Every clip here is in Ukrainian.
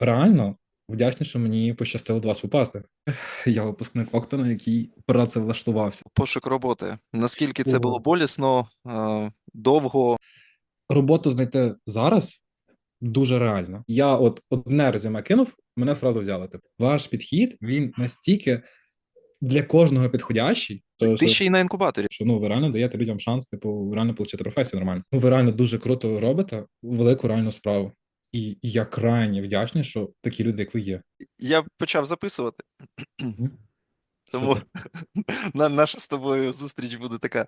реально вдячний, що мені пощастило до вас попасти. Я випускник Октона, який працевлаштувався. Пошук роботи. Наскільки це було болісно, е, довго. Роботу знайти зараз дуже реально. Я от одне резюме кинув, мене зразу взяли. Типу, ваш підхід він настільки для кожного підходящий, то Ти ще й на інкубаторі. що ну ви реально даєте людям шанс, типу, реально отримати професію нормально. Ну, ви реально дуже круто робите велику реальну справу. І, і я крайне вдячний, що такі люди, як ви є. Я почав записувати, тому наша з тобою зустріч буде така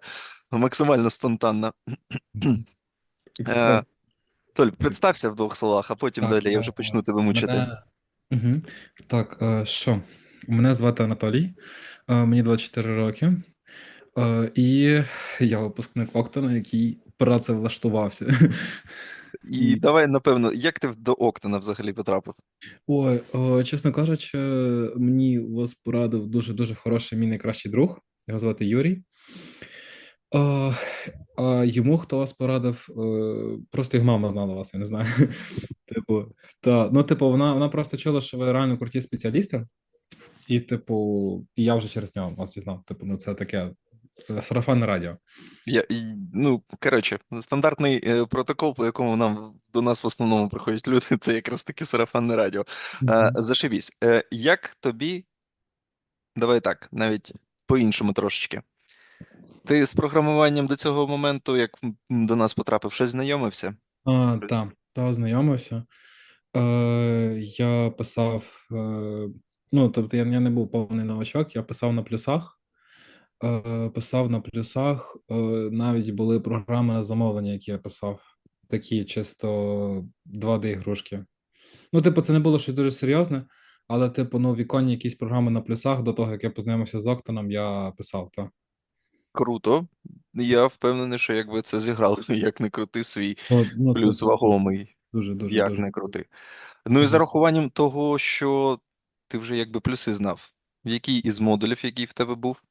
максимально спонтанна. Е, Толь, представся в двох словах, а потім Так, далі я вже почну тебе мучити. Мене... Угу. Так, е, що? Мене звати Анатолій, е, мені 24 роки, і я випускник Октона, який працевлаштувався. І давай, напевно, як ти до Октона взагалі потрапив? Ой, о, чесно кажучи, мені вас порадив дуже-дуже хороший мій найкращий друг. Його звати Юрій. О, а йому хто вас порадив? е, Просто його мама знала вас, я не знаю. Типу, та, ну, типу, вона, вона просто чула, що ви реально круті спеціалісти. І, типу, і я вже через нього вас дізнав. Типу, ну це таке сарафанне радіо. Я, ну, коротше, стандартний е, протокол, по якому нам до нас в основному приходять люди, це якраз таки сарафанне радіо. Е, зашибісь. Е, як тобі, давай так, навіть по-іншому трошечки. Ти з програмуванням до цього моменту, як до нас потрапив, щось знайомився? А, так, та, знайомився. Е, я писав, е, ну, тобто я, я не був повний новачок, я писав на плюсах. Е, писав на плюсах, е, навіть були програми на замовлення, які я писав. Такі чисто 2D-ігрушки. Ну, типу, це не було щось дуже серйозне, але, типу, ну, віконні якісь програми на плюсах до того, як я познайомився з Октоном, я писав, так. Круто. Я впевнений, що якби це зіграло, як не крути свій Ну, ну, плюс це вагомий, Дуже, дуже, як дуже. не крути. Ну і за рахуванням того, що ти вже якби плюси знав, який із модулів, який в тебе був,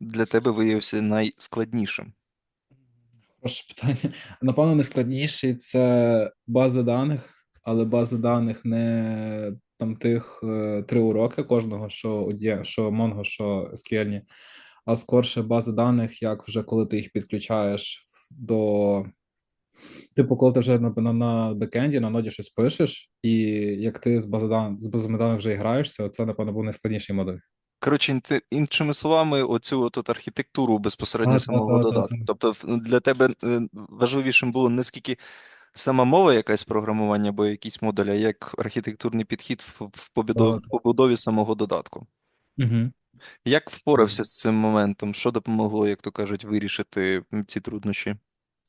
для тебе виявився найскладнішим? Хороше питання. Напевно, найскладніший це база даних, але база даних не там тих е, три уроки кожного, що є, що Mongo, що SQL, а скорше бази даних, як вже коли ти їх підключаєш до. Типу, коли ти вже на, на, на бекенді, на ноді щось пишеш, і як ти з бази дан, з базами даних вже граєшся, це, напевно, був найскладніший модуль. Коротше, іншими словами, оцю от, от архітектуру безпосередньо самого додатку. Тобто для тебе е, важливішим було не скільки сама мова якась програмування або якийсь модуль, а як архітектурний підхід в, побудові, самого додатку. Угу. Як впорався з цим моментом? Що допомогло, як то кажуть, вирішити ці труднощі?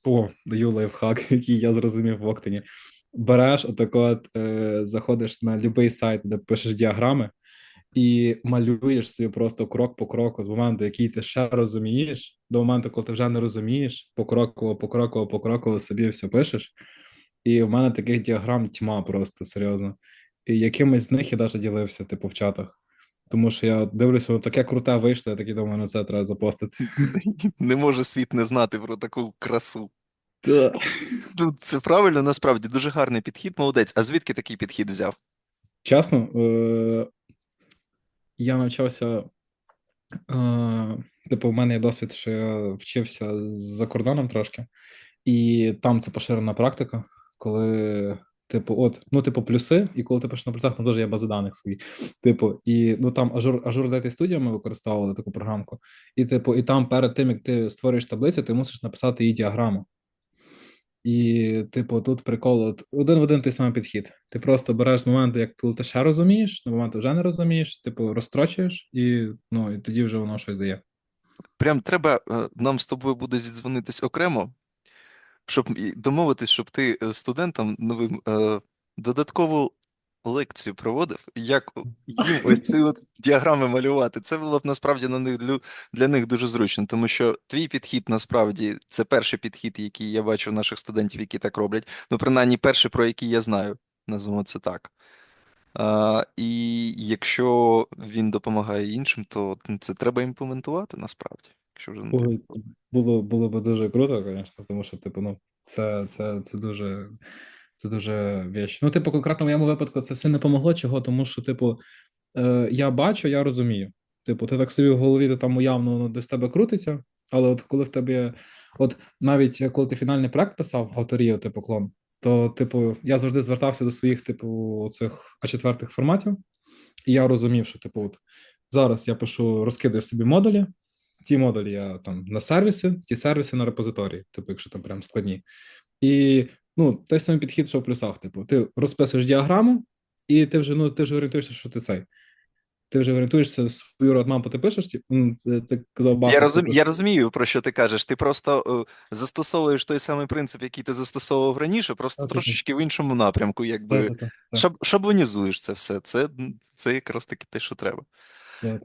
О, даю лайфхак, який я зрозумів в Октані. Береш отако от, е, заходиш на будь-який сайт, де пишеш діаграми, і малюєш собі просто крок по кроку з моменту, який ти ще розумієш, до моменту, коли ти вже не розумієш, покроково, покроково, покроково собі все пишеш. І в мене таких діаграм тьма просто серйозно. І якимось з них я навіть ділився, типу, в чатах. Тому що я дивлюся, воно таке круте вийшло, я такий думаю, ну це треба запостити. Не може світ не знати про таку красу. Та. Ну, Це правильно, насправді дуже гарний підхід, молодець. А звідки такий підхід взяв? Чесно, е, я навчався. Е, типу, в мене є досвід, що я вчився за кордоном трошки, і там це поширена практика, коли, типу, от, ну, типу, плюси, і коли ти пишеш на плюсах, там теж є бази даних свої. Типу, і ну там Azure, Azure Data Studio ми використовували таку програмку. І, типу, і там перед тим, як ти створюєш таблицю, ти мусиш написати її діаграму. І, типу, тут прикол от, один в один той самий підхід. Ти просто береш з моменту, як ти ще розумієш, на момент вже не розумієш, типу, розстрочуєш, і, ну, і тоді вже воно щось дає. Прям треба е, нам з тобою буде зідзвонитись окремо, щоб домовитись, щоб ти е, студентам новим е, додаткову лекцію проводив, як їм оці от діаграми малювати. Це було б насправді на них для, них дуже зручно, тому що твій підхід насправді це перший підхід, який я бачу в наших студентів, які так роблять. Ну, принаймні, перший, про який я знаю, назвемо це так. А, і якщо він допомагає іншим, то це треба імплементувати насправді. Якщо вже. Було, було, було б дуже круто, звісно, тому що, типу, ну, це, це, це дуже Це дуже віч. Ну, типу, конкретно в моєму випадку це сильно помогло, чого, тому що, типу, е, я бачу, я розумію. Типу, ти так собі в голові ти там уявно воно десь тебе крутиться, але от коли в тебе, от навіть коли ти фінальний проект писав, авторію, типу, клон, то, типу, я завжди звертався до своїх, типу, цих А4 форматів, і я розумів, що, типу, от зараз я пишу, розкидаю собі модулі, ті модулі я там на сервіси, ті сервіси на репозиторії, типу, якщо там прям складні. І ну, той самий підхід, що в плюсах. Типу, ти розписуєш діаграму, і ти вже ну, ти вже орієнтуєшся, що ти цей. Ти вже орієнтуєшся свою родмапу, ти пишеш, типу, ну, казав Баффет, Я, розум... типу, я розумію, про що ти кажеш. Ти просто е, застосовуєш той самий принцип, який ти застосовував раніше, просто Так, так, так. трошечки в іншому напрямку, якби та-та-та, шаб... шаблонізуєш це все. Це, це якраз таки те, що треба.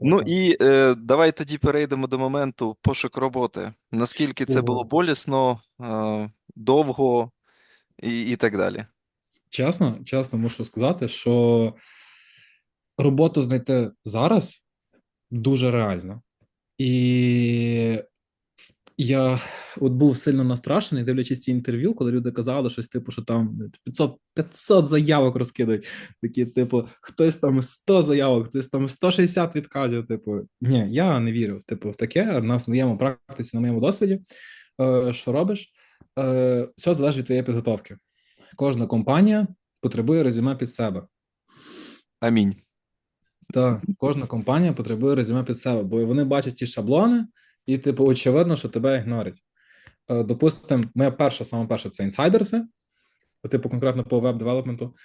Ну і е, давай тоді перейдемо до моменту пошук роботи. Наскільки це було болісно, е, довго і, і так далі. Чесно, чесно мушу сказати, що роботу знайти зараз дуже реально. І я от був сильно настрашений, дивлячись ті інтерв'ю, коли люди казали щось, типу, що там 500, 500 заявок розкидають. Такі, типу, хтось там 100 заявок, хтось там 160 відказів. Типу, ні, я не вірю типу, в таке. На своєму практиці, на моєму досвіді. Е, що робиш? Е, все залежить від твоєї підготовки. Кожна компанія потребує резюме під себе. Амінь. Так, кожна компанія потребує резюме під себе, бо вони бачать ті шаблони, і, типу, очевидно, що тебе ігнорять. Е, Допустимо, моя перша, саме перша це інсайдерси, типу, конкретно по веб-девелопменту.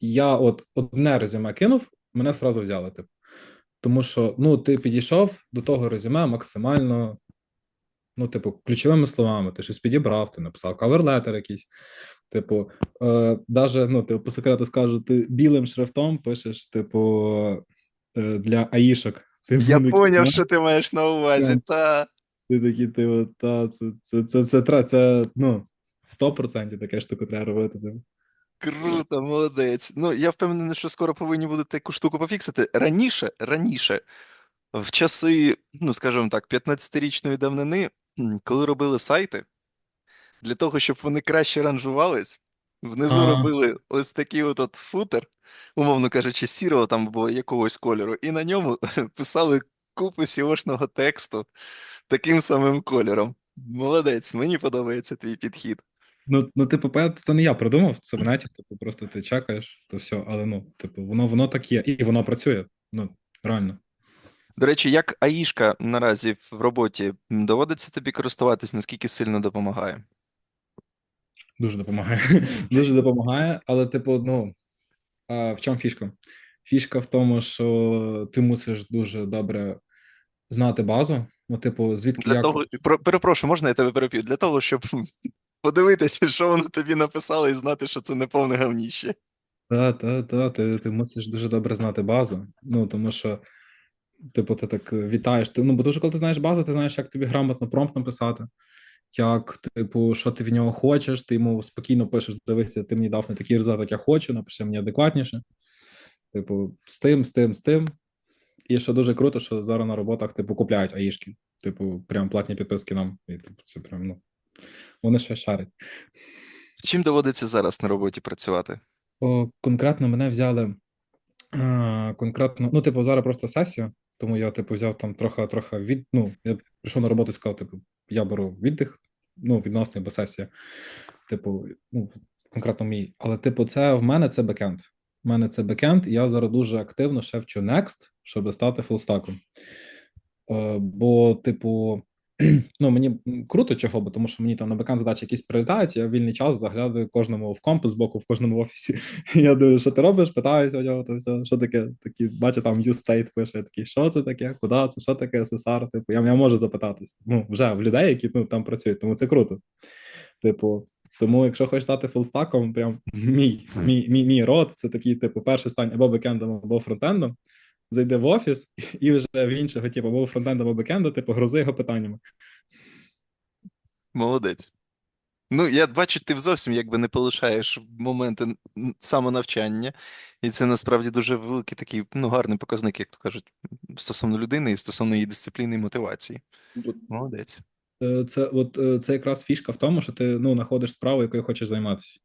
Я от одне резюме кинув, мене сразу взяли. Типу. Тому що ну, ти підійшов до того резюме максимально, ну, типу, ключовими словами, ти щось підібрав, ти написав каверлетер якийсь. Типу, е, даже, ну, типу, по секрету скажу, ти білим шрифтом пишеш, типу, е, для аїшок. Ти Я поняв, що ти маєш на увазі. Так. Та. Ти такий, ти та, це, це, це, це, це, це, ну, 100% таке штуку треба робити. Типу. Круто, молодець. Ну, я впевнений, що скоро повинні будуть таку штуку пофіксити. Раніше, раніше, в часи, ну, скажімо так, 15-річної давнини, коли робили сайти, для того, щоб вони краще ранжувались, внизу Ага. робили ось такий от, от футер, умовно кажучи, сірого там або якогось кольору, і на ньому писали купу SEO-шного тексту таким самим кольором. Молодець, мені подобається твій підхід. Ну, ну, типу, це не я придумав, це в неті, типу, просто ти чекаєш, то все, але ну, типу, воно, воно так є, і воно працює. Ну, реально. До речі, як АІшка наразі в роботі доводиться тобі користуватись, наскільки сильно допомагає? Дуже допомагає. Дуже допомагає, але, типу, ну, а в чому фішка? Фішка в тому, що ти мусиш дуже добре знати базу. Ну, типу, звідки Для як. того, про- перепрошую, можна я тебе переп'ю? Для того, щоб подивитися, що воно тобі написало, і знати, що це не повне говніще. Та, та, та, ти, ти мусиш дуже добре знати базу. Ну, тому що, типу, ти так вітаєш. Ти, ну, бо дуже, коли ти знаєш базу, ти знаєш, як тобі грамотно промпт написати, як, типу, що ти в нього хочеш, ти йому спокійно пишеш, дивися, ти мені дав не такий результат, як я хочу, напиши мені адекватніше. Типу, з тим, з тим, з тим. І що дуже круто, що зараз на роботах, типу, купляють аїшки. Типу, прям платні підписки нам. І, типу, це прям, ну, вони ще шарять. Чим доводиться зараз на роботі працювати? О, конкретно мене взяли а, конкретно, ну, типу, зараз просто сесія, тому я, типу, взяв там трохи, трохи від, ну, я прийшов на роботу і сказав, типу, я беру віддих, ну, відносний, бо сесія, типу, ну, конкретно мій, але, типу, це в мене це бекенд. В мене це бекенд, і я зараз дуже активно ще вчу Next, щоб стати фулстаком. Е, бо, типу, ну, мені круто чого, бо тому що мені там на бекенд задачі якісь прилітають, я в вільний час заглядаю кожному в комп з боку, в кожному офісі. Я дивлюся, що ти робиш, питаюся у нього, то все, що таке, такі, бачу, там use state пише, я такий, що це таке, куди це, що таке SSR, типу, я, я можу запитатись. Ну, вже в людей, які ну, там працюють, тому це круто. Типу, тому, якщо хочеш стати фулстаком, прям мій, мій, мій, мій род, це такий, типу, перший стань або бекендом, або фронтендом, зайди в офіс і вже в іншого, типу, або фронтенда, або бекенда, типу, грози його питаннями. Молодець. Ну, я бачу, ти зовсім якби не полишаєш моменти самонавчання, і це насправді дуже великий такий, ну, гарний показник, як то кажуть, стосовно людини і стосовно її дисципліни і мотивації. Молодець. Е, Це от е, це якраз фішка в тому, що ти ну знаходиш справу, якою хочеш займатися.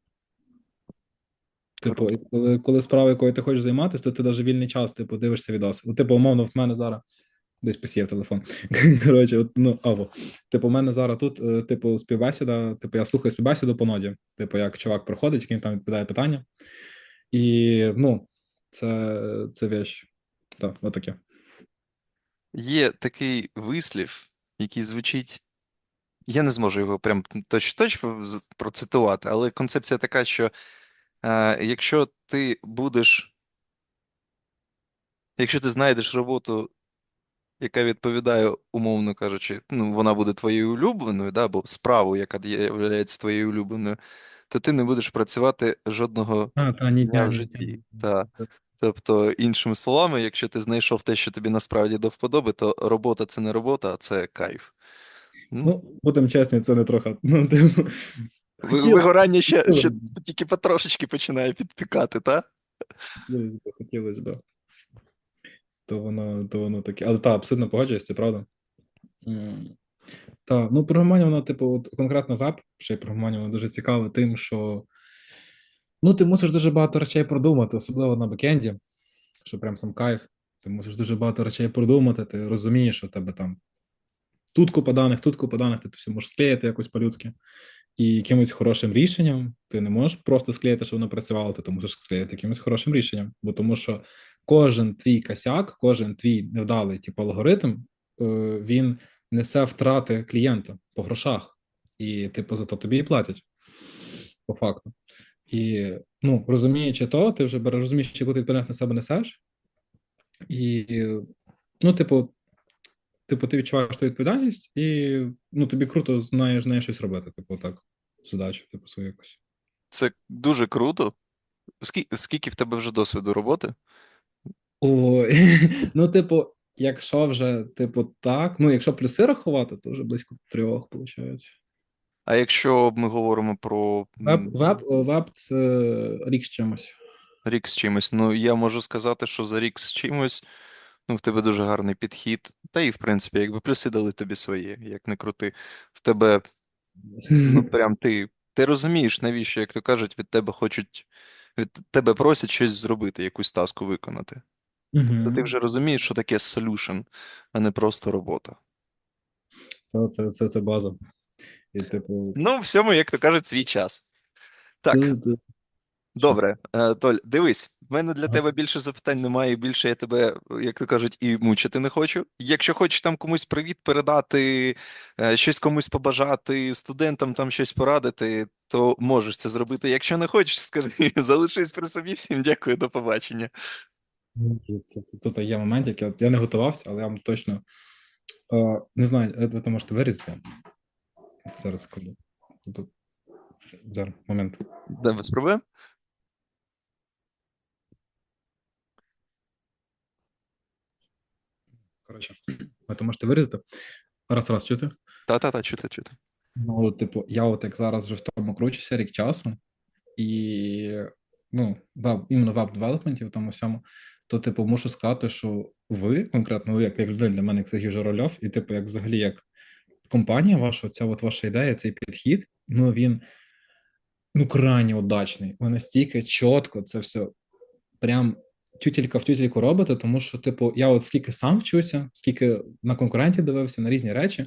Типу, коли, коли справа, якою ти хочеш займатися, то ти навіть вільний час, типу, дивишся відоси. Ну, типу, умовно, в мене зараз десь посів телефон. Коротше, от, ну, або, типу, у мене зараз тут, е, типу, співбесіда, типу, я слухаю співбесіду по ноді. Типу, як чувак проходить, який там відповідає питання. І, ну, це, це вещь. Так, отаке. Є такий вислів, який звучить. Я не зможу його прям точно з- процитувати, але концепція така, що якщо ти будеш, якщо ти знайдеш роботу, яка відповідає, умовно кажучи, ну, вона буде твоєю улюбленою, да, або справу, яка є твоєю улюбленою, то ти не будеш працювати жодного А, та, ні, дня в житті. Та. Тобто, іншими словами, якщо ти знайшов те, що тобі насправді до вподоби, то робота це не робота, а це кайф. Ну, будемо чесні, це не трохи. Ну, типу, вигорання ще, ще тільки потрошечки починає підпікати, та? Хотілося б. То воно, то воно таке. Але так, абсолютно погоджуюсь, це правда. Так, ну програмування, воно, типу, от, конкретно веб, ще й програмування, воно дуже цікаве тим, що ну, ти мусиш дуже багато речей продумати, особливо на бекенді, що прям сам кайф. Ти мусиш дуже багато речей продумати, ти розумієш, що в тебе там тут купа даних, тут купа даних, ти все можеш склеїти якось по-людськи. І якимось хорошим рішенням ти не можеш просто склеїти, щоб воно працювало, ти мусиш склеїти якимось хорошим рішенням. Бо тому що кожен твій косяк, кожен твій невдалий типу, алгоритм, е, він несе втрати клієнта по грошах. І, типу, за то тобі і платять по факту. І ну, розуміючи то, ти вже розумієш, яку ти відповідальність на себе несеш. І, ну, типу, типу, ти відчуваєш ту відповідальність, і ну, тобі круто знаєш, знаєш щось робити, типу, так, задачу, типу, свою якусь. Це дуже круто. Скільки, скільки в тебе вже досвіду роботи? О, ну, типу, якщо вже, типу, так, ну, якщо плюси рахувати, то вже близько трьох, виходить. А якщо ми говоримо про Веб, веб, веб це рік з чимось. рік з чимось, ну я можу сказати, що за рік з чимось, ну, в тебе дуже гарний підхід. Та і, в принципі, якби плюси дали тобі свої, як не крути. В тебе Ну, прям ти, ти розумієш, навіщо, як то кажуть, від тебе хочуть, від тебе просять щось зробити, якусь таску виконати. То ти вже розумієш, що таке solution, а не просто робота. Це, це, це, це база. І, типу, Ну, всьому, як то кажуть, свій час. Так, добре. Е, Толь, дивись, в мене для тебе більше запитань немає, більше я тебе, як то кажуть, і мучити не хочу. Якщо хочеш там комусь привіт передати, е, щось комусь побажати, студентам там щось порадити, то можеш це зробити. Якщо не хочеш, скажи, залишись при собі. Всім дякую, до побачення. Ну, Тут, є момент, от я не готувався, але я вам точно е, не знаю, ви то можете вирізати. Зараз. Тут, зараз, момент. Да, без проблем. Коротше, ви то можете вирізати. Раз, раз, чути? Та-та-та, чути, чути. Ну, типу, я от як зараз вже в тому кручуся рік часу, і ну, веб, іменно веб-девелопменті в тому всьому, то, типу, мушу сказати, що ви, конкретно ви, як, як людина для мене, як Сергій Жорольов, і, типу, як взагалі як компанія ваша, ця от ваша ідея, цей підхід, ну він ну крайне удачний. Ви настільки чітко це все прям тютелька в тютельку робите, тому що, типу, я от скільки сам вчуся, скільки на конкурентів дивився на різні речі,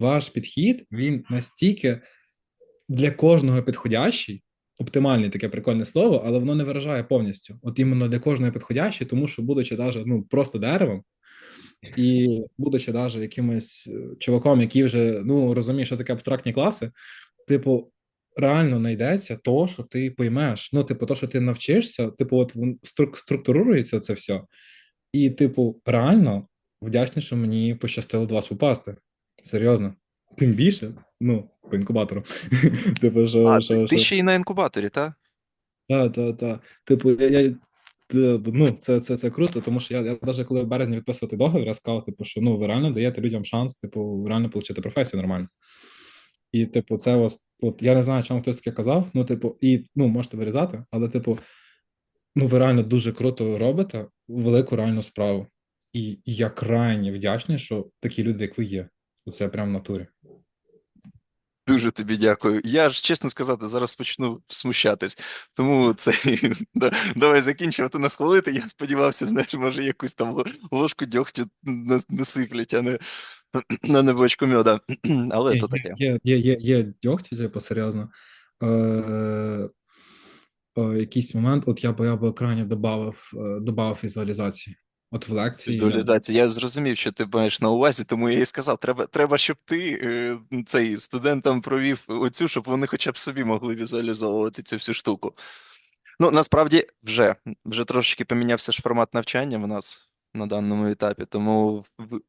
ваш підхід він настільки для кожного підходящий, оптимальний таке прикольне слово, але воно не виражає повністю. От іменно для кожного підходящий, тому що, будучи даже, ну, просто деревом, і будучи даже якимось е, чуваком, який вже ну розуміє, що таке абстрактні класи, типу, реально знайдеться то, що ти поймеш. Ну, типу, то, що ти навчишся, типу, от струк- структурується це все. І, типу, реально вдячний, що мені пощастило до вас попасти. Серйозно. Тим більше, ну, по інкубатору. Типу, що, А, що, ти, що... ще й на інкубаторі, та? Так, так, так. Типу, я, я ну, це, це, це круто, тому що я, я навіть коли в березні відписувати договір, я сказав, типу, що ну, ви реально даєте людям шанс, типу, реально отримати професію нормально. І, типу, це ось, от я не знаю, чому хтось таке казав, ну, типу, і ну, можете вирізати, але, типу, ну, ви реально дуже круто робите велику реальну справу. І, я крайне вдячний, що такі люди, як ви є. Це прям в натурі. Дуже тобі дякую. Я ж чесно сказати, зараз почну смущатись. Тому це давай закінчувати нас хвалити. Я сподівався, знаєш, може якусь там ложку дьогтю насиплять, а не а не бочку мьода. Але Є, то таке. є, є, є, є дьогті, типу, серйозно. Е, е, якийсь момент, от я би я би крайне додав, е, додав візуалізації. От в лекції. Візуалізація. Я зрозумів, що ти маєш на увазі, тому я і сказав, треба, треба, щоб ти е, цей студентам провів оцю, щоб вони хоча б собі могли візуалізовувати цю всю штуку. Ну, насправді, вже, вже трошечки помінявся ж формат навчання в нас на даному етапі, тому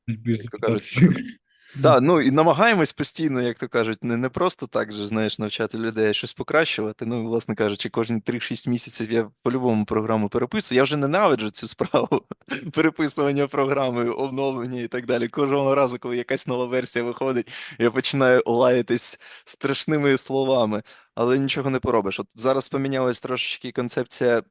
як то кажуть. Да, ну і намагаємось постійно, як то кажуть, не, не просто так же, знаєш, навчати людей, а щось покращувати. Ну, власне кажучи, кожні 3-6 місяців я по-любому програму переписую. Я вже ненавиджу цю справу переписування програми, оновлення і так далі. Кожного разу, коли якась нова версія виходить, я починаю лаятись страшними словами, але нічого не поробиш. От зараз помінялась трошечки концепція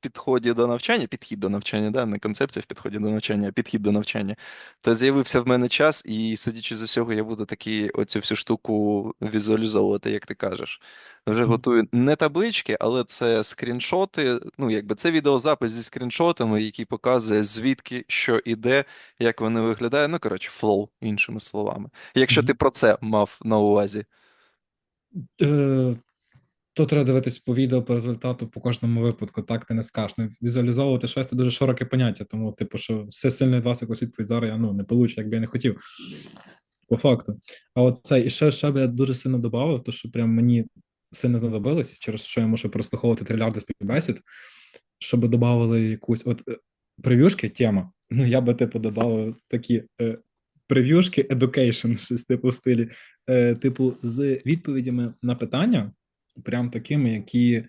підході до навчання, підхід до навчання, да? не концепція в підході до навчання, а підхід до навчання, то з'явився в мене час, і судячи з усього, я буду таки оцю всю штуку візуалізовувати, як ти кажеш. Вже Мгм. готую не таблички, але це скріншоти. Ну, якби це відеозапис зі скріншотами, який показує звідки що іде, як вони виглядають. Ну, коротше, флоу, іншими словами. Якщо Мгм. ти про це мав на увазі. Е, То треба дивитись по відео, по результату, по кожному випадку. Так ти не скажеш. Ну, візуалізовувати щось це дуже широке поняття, тому, типу, що все сильно від вас якусь відповідь зараз я ну, не получу, як би я не хотів. По факту. А от це, і ще, ще би я дуже сильно додав, то що прям мені сильно знадобилось, через що я мушу прослуховувати трилярди співбесід, щоб додавали якусь от е, прев'юшки, тема. Ну, я би, типу, додав такі е, прев'юшки education, щось типу в стилі, е, типу, з відповідями на питання, прям такими, які,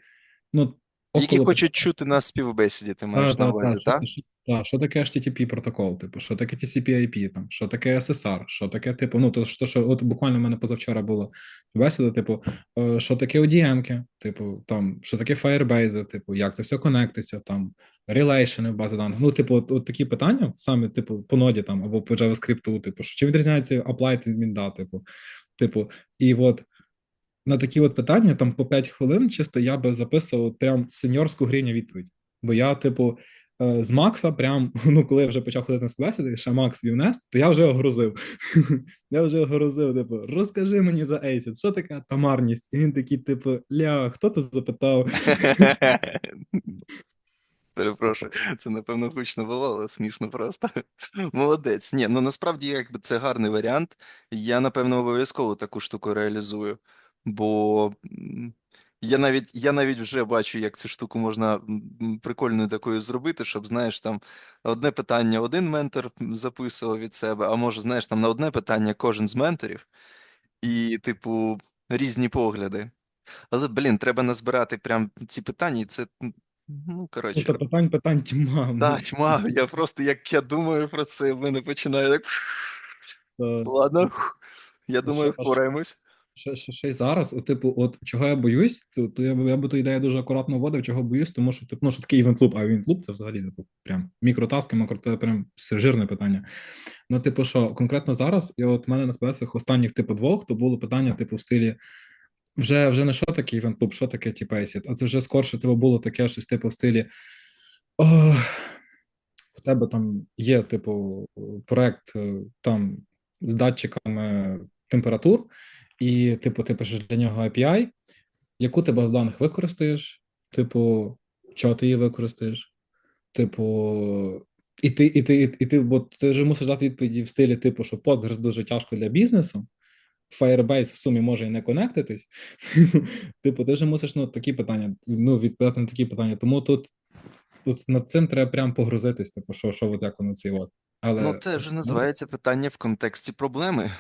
ну, Які хочуть чути на співбесіді, ти та, маєш на увазі, так? що, та, що таке HTTP протокол, типу, що таке TCP/IP, там, що таке SSR, що таке, типу, ну, то, що, що от буквально в мене позавчора була бесіда, типу, е, що таке ODM-ки, типу, там, що таке Firebase, типу, як це все конектиться, там, релейшени в бази даних. Ну, типу, от, от такі питання, саме, типу, по ноді там, або по JavaScript, типу, що чи відрізняється apply від мінда, типу, типу, і от на такі от питання, там по 5 хвилин, чисто я би записував прям сеньорську гріню відповідь. Бо я, типу, е, з Макса, прям, ну, коли я вже почав ходити на співбесіди, ще Макс вів нести, то я вже огрузив. я вже огрузив, типу, розкажи мені за ACID, що таке тамарність? І він такий, типу, ля, хто ти запитав? Перепрошую, це напевно гучно було, але смішно просто. Молодець. Ні, ну насправді якби це гарний варіант. Я напевно обов'язково таку штуку реалізую, бо я навіть я навіть вже бачу, як цю штуку можна прикольною такою зробити, щоб знаєш, там одне питання один ментор записував від себе, а може, знаєш, там на одне питання кожен з менторів, і, типу, різні погляди. Але, блін, треба назбирати прям ці питання, і це. Ну, Ну, коротше, та питань, питань тьма. ну, так, тьма, я просто як я думаю про це, в мене починає так. Ладно, я думаю, впораємось. Ще, ще, ще й зараз, от, типу, от чого я боюсь, то, то я, я би ту ідею дуже акуратно вводив, чого боюсь, тому що типу, ну, що таке івент луп, а івент луп це взагалі типу, прям мікротаски, макро, це прям жирне питання. Ну, типу, що конкретно зараз, і от в мене на спецах останніх типу двох, то було питання, типу, в стилі. Вже, вже не що таке івент луп, що таке типу, ACID, а це вже скорше типу, було таке щось, типу, в стилі. О, в тебе там є, типу, проект е, там з датчиками температур, і, типу, ти пишеш для нього API, яку ти базу даних використаєш, типу, чого ти її використаєш, типу, і ти, і ти, і, і ти, бо ти вже мусиш дати відповіді в стилі, типу, що Postgres дуже тяжко для бізнесу, Firebase в сумі може і не конектитись. Типу, ти вже мусиш ну, такі питання, ну, відповідати на такі питання. Тому тут, тут над цим треба прям погрузитись, типу, що, що от як воно ці от. Але Ну, це вже називається питання в контексті проблеми.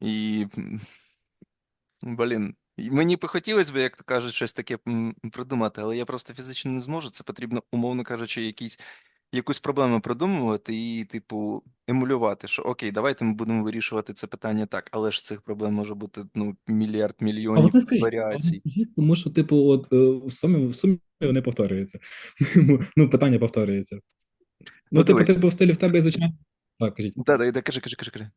І, блін, мені б хотілося б, як то кажуть, щось таке придумати, але я просто фізично не зможу. Це потрібно, умовно кажучи, якісь, якусь проблему придумувати і, типу, емулювати, що окей, давайте ми будемо вирішувати це питання так, але ж цих проблем може бути ну, мільярд мільйонів от скажіть, варіацій. тому що, типу, от е, в сумі, в сумі вони повторюються. Ну, питання повторюється. Ну, Ну, типу, дивись. типу, в стилі в тебе, звичайно. Так, кажіть. Да, да, да, кажи, кажи, кажи, кажи.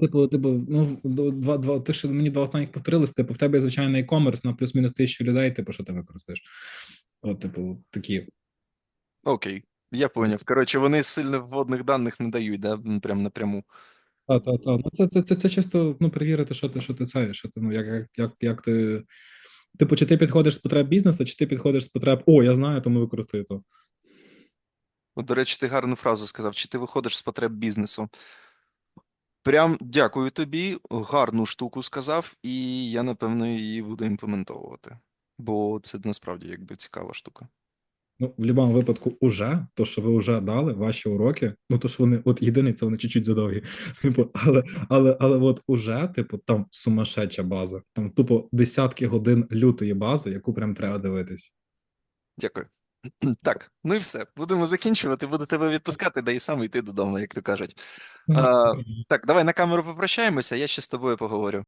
Типу, типу, ну, два, два, ти ще мені два останніх повторились, типу, в тебе є звичайний e-commerce на плюс-мінус тисячу людей, типу, що ти використаєш? От, типу, такі. Окей, я поняв. Коротше, вони сильно вводних даних не дають, да? Прям напряму. Та, та, та. Ну, це, це, це, це чисто ну, перевірити, що ти, що ти це, що ти, ну, як, як, як, як ти. Типу, чи ти підходиш з потреб бізнесу, чи ти підходиш з потреб, о, я знаю, тому використаю то. До речі, ти гарну фразу сказав, чи ти виходиш з потреб бізнесу. Прям дякую тобі, гарну штуку сказав, і я, напевно, її буду імплементовувати. Бо це насправді якби цікава штука. Ну, в будь-якому випадку, уже, то, що ви вже дали, ваші уроки, ну то, що вони, от єдиний, це вони чуть-чуть задовгі. Типу, але, але, але от уже, типу, там сумасшедша база. Там тупо десятки годин лютої бази, яку прям треба дивитись. Дякую. Так, ну і все. Будемо закінчувати. Буду тебе відпускати, да і сам йти додому, як то кажуть. А, так, давай на камеру попрощаємося, я ще з тобою поговорю.